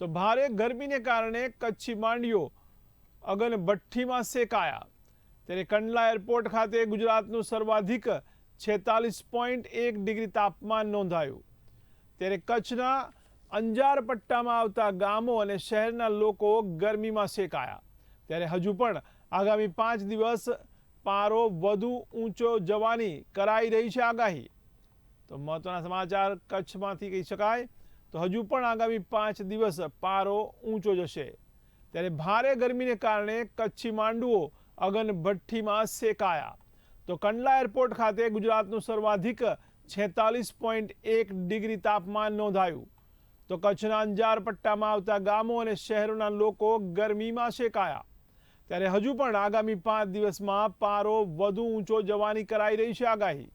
તો ભારે ગરમીને કારણે કચ્છી માંડીઓ અગન ભઠ્ઠીમાં શેકાયા. ત્યારે કંડલા એરપોર્ટ ખાતે ગુજરાતનું સર્વાધિક છેતાલીસ પોઈન્ટ એક ડિગ્રી તાપમાન નોંધાયું. ત્યારે કચ્છના અંજાર પટ્ટામાં આવતા ગામો અને શહેરના લોકો ગરમીમાં શેકાયા. ત્યારે હજુ પણ આગામી પાંચ દિવસ પારો વધુ ઊંચો જવાની કરાઈ રહી છે આગાહી. તો મહત્વના સમાચાર કચ્છમાંથી કહી શકાય. તો હજુ પણ આગામી પાંચ દિવસ પારો ઊંચો જશે. ત્યારે ભારે ગરમીને કારણે કચ્છી માંડુઓ અગનભઠ્ઠીમાં શેકાયા. તો કંડલા એરપોર્ટ ખાતે ગુજરાતનું સર્વાધિક છેતાલીસ પોઈન્ટ એક ડિગ્રી તાપમાન નોંધાયું. તો કચ્છના અંજાર પટ્ટામાં આવતા ગામો અને શહેરોના લોકો ગરમીમાં શેકાયા. ત્યારે હજુ પણ આગામી પાંચ દિવસમાં પારો વધુ ઊંચો જવાની કરાઈ રહી છે આગાહી.